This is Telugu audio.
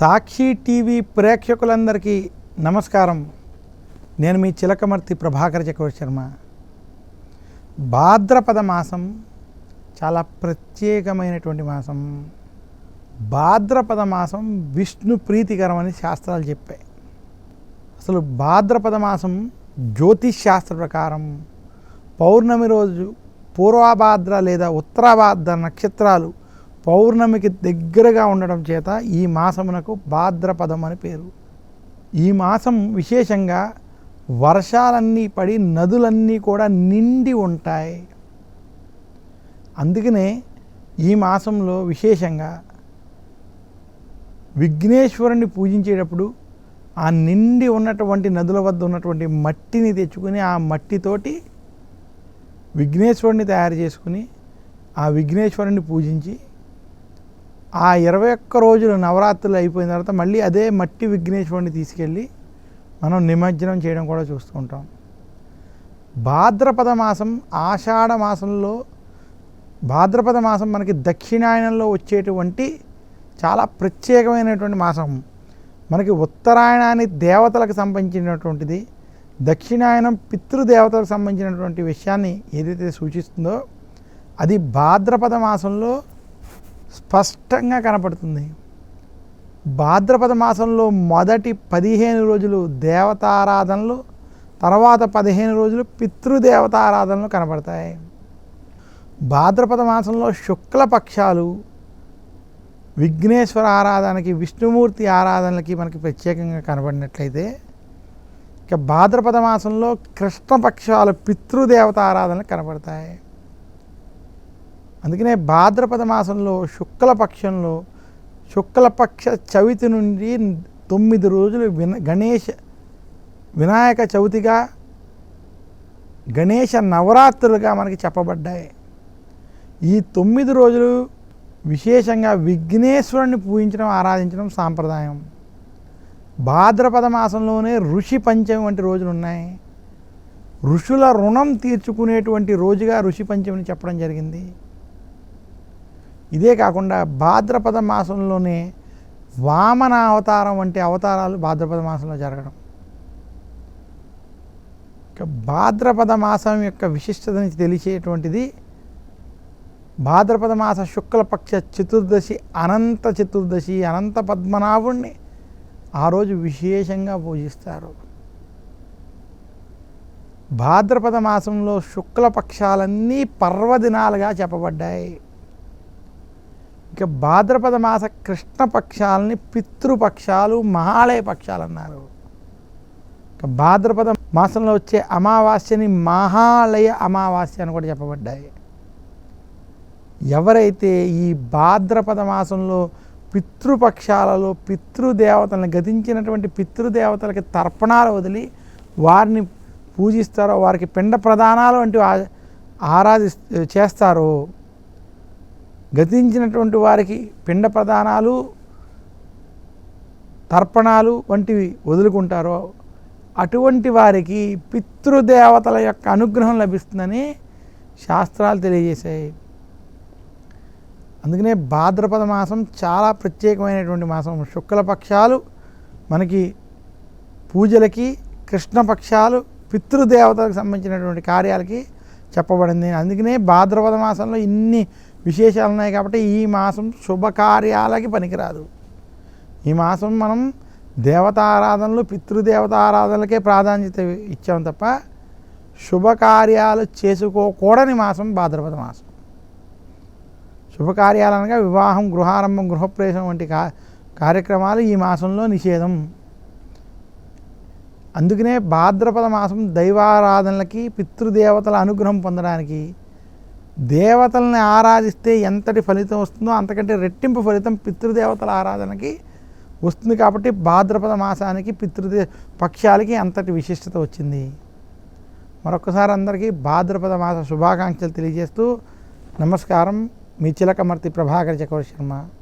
సాక్షి టీవీ ప్రేక్షకులందరికీ నమస్కారం. నేను మీ చిలకమర్తి ప్రభాకర్ చక్రవర్తి శర్మ. భాద్రపద మాసం చాలా ప్రత్యేకమైనటువంటి మాసం. భాద్రపద మాసం విష్ణు ప్రీతికరమని శాస్త్రాలు చెప్పాయి. అసలు భాద్రపద మాసం జ్యోతిష్ శాస్త్ర ప్రకారం పౌర్ణమి రోజు పూర్వభాద్ర లేదా ఉత్తరాభాద్ర నక్షత్రాలు పౌర్ణమికి దగ్గరగా ఉండడం చేత ఈ మాసమునకు భాద్రపదం అని పేరు. ఈ మాసం విశేషంగా వర్షాలన్నీ పడి నదులన్నీ కూడా నిండి ఉంటాయి. అందుకనే ఈ మాసంలో విశేషంగా విఘ్నేశ్వరుని పూజించేటప్పుడు ఆ నిండి ఉన్నటువంటి నదుల వద్ద ఉన్నటువంటి మట్టిని తెచ్చుకుని ఆ మట్టితోటి విఘ్నేశ్వరుని తయారు చేసుకుని ఆ విఘ్నేశ్వరుని పూజించి ఆ ఇరవై ఒక్క రోజులు నవరాత్రులు అయిపోయిన తర్వాత మళ్ళీ అదే మట్టి విఘ్నేశ్వరుని తీసుకెళ్ళి మనం నిమజ్జనం చేయడం కూడా చూస్తూ ఉంటాం. భాద్రపద మాసం ఆషాఢ మాసంలో భాద్రపద మాసం మనకి దక్షిణాయనంలో వచ్చేటువంటి చాలా ప్రత్యేకమైనటువంటి మాసం. మనకి ఉత్తరాయణాన్ని దేవతలకు సంబంధించినటువంటిది దక్షిణాయనం పితృదేవతలకు సంబంధించినటువంటి విషయాన్ని ఏదైతే సూచిస్తుందో అది భాద్రపద మాసంలో స్పష్టంగా కనపడుతుంది. భాద్రపద మాసంలో మొదటి పదిహేను రోజులు దేవతారాధనలు తర్వాత పదిహేను రోజులు పితృదేవతారాధనలు కనపడతాయి. భాద్రపద మాసంలో శుక్లపక్షాలు విఘ్నేశ్వర ఆరాధనకి విష్ణుమూర్తి ఆరాధనలకి మనకి ప్రత్యేకంగా కనబడినట్లయితే ఇక భాద్రపద మాసంలో కృష్ణపక్షాలు పితృదేవత ఆరాధనలు కనబడతాయి అందుకనే భాద్రపద మాసంలో శుక్లపక్షంలో శుక్లపక్ష చవితి నుండి తొమ్మిది రోజులు విన గణేష వినాయక చవితిగా గణేష నవరాత్రులుగా మనకి చెప్పబడ్డాయి. ఈ తొమ్మిది రోజులు విశేషంగా విఘ్నేశ్వరుని పూజించడం ఆరాధించడం సాంప్రదాయం. భాద్రపద మాసంలోనే ఋషి పంచమి వంటి రోజులు ఉన్నాయి ఋషుల రుణం తీర్చుకునేటువంటి రోజుగా ఋషి పంచమిని చెప్పడం జరిగింది. ఇదే కాకుండా భాద్రపద మాసంలోనే వామన అవతారం వంటి అవతారాలు భాద్రపద మాసంలో జరగడం. భాద్రపద మాసం యొక్క విశిష్టతని తెలిసేటువంటిది భాద్రపద మాస శుక్లపక్ష చతుర్దశి అనంత చతుర్దశి అనంత పద్మనాభుణ్ణి ఆ రోజు విశేషంగా పూజిస్తారు. భాద్రపద మాసంలో శుక్లపక్షాలన్నీ పర్వదినాలుగా చెప్పబడ్డాయి. ఇక భాద్రపద మాస కృష్ణపక్షాలని పితృపక్షాలు మహాలయ పక్షాలు అన్నారు ఇక భాద్రపద మాసంలో వచ్చే అమావాస్యని మహాలయ అమావాస్య అని కూడా చెప్పబడ్డాయి. ఎవరైతే ఈ భాద్రపద మాసంలో పితృపక్షాలలో పితృదేవతలను గతించినటువంటి పితృదేవతలకి తర్పణాలు వదిలి వారిని పూజిస్తారో వారికి పిండ ప్రదానాలు వంటివి ఆ- ఆరాధి చేస్తారో గతించినటువంటి వారికి పిండ ప్రదానాలు తర్పణాలు వంటివి వదులుకుంటారో అటువంటి వారికి పితృదేవతల యొక్క అనుగ్రహం లభిస్తుందని శాస్త్రాలు తెలియజేశాయి. అందుకనే భాద్రపద మాసం చాలా ప్రత్యేకమైనటువంటి మాసం. శుక్లపక్షాలు మనకి పూజలకి కృష్ణపక్షాలు పితృదేవతలకు సంబంధించినటువంటి కార్యాలకి చెప్పబడింది. అందుకనే భాద్రపద మాసంలో ఇన్ని విశేషాలు ఉన్నాయి కాబట్టి ఈ మాసం శుభకార్యాలకి పనికిరాదు. ఈ మాసం మనం దేవతారాధనలు పితృదేవత ఆరాధనలకే ప్రాధాన్యత ఇచ్చాం తప్ప శుభకార్యాలు చేసుకోకూడని మాసం భాద్రపద మాసం. శుభకార్యాలు అనగా వివాహం గృహారంభం గృహప్రవేశం వంటి కా కార్యక్రమాలు ఈ మాసంలో నిషేధం. అందుకనే భాద్రపద మాసం దైవారాధనలకి పితృదేవతల అనుగ్రహం పొందడానికి దేవతల్ని ఆరాధిస్తే ఎంతటి ఫలితం వస్తుందో అంతకంటే రెట్టింపు ఫలితం పితృదేవతల ఆరాధనకి వస్తుంది కాబట్టి భాద్రపద మాసానికి పితృదే పక్షాలకి అంతటి విశిష్టత వచ్చింది. మరొకసారి అందరికీ భాద్రపద మాస శుభాకాంక్షలు తెలియజేస్తూ నమస్కారం. మీ చిలకమర్తి ప్రభాకర్ చక్రవర్తి శర్మ.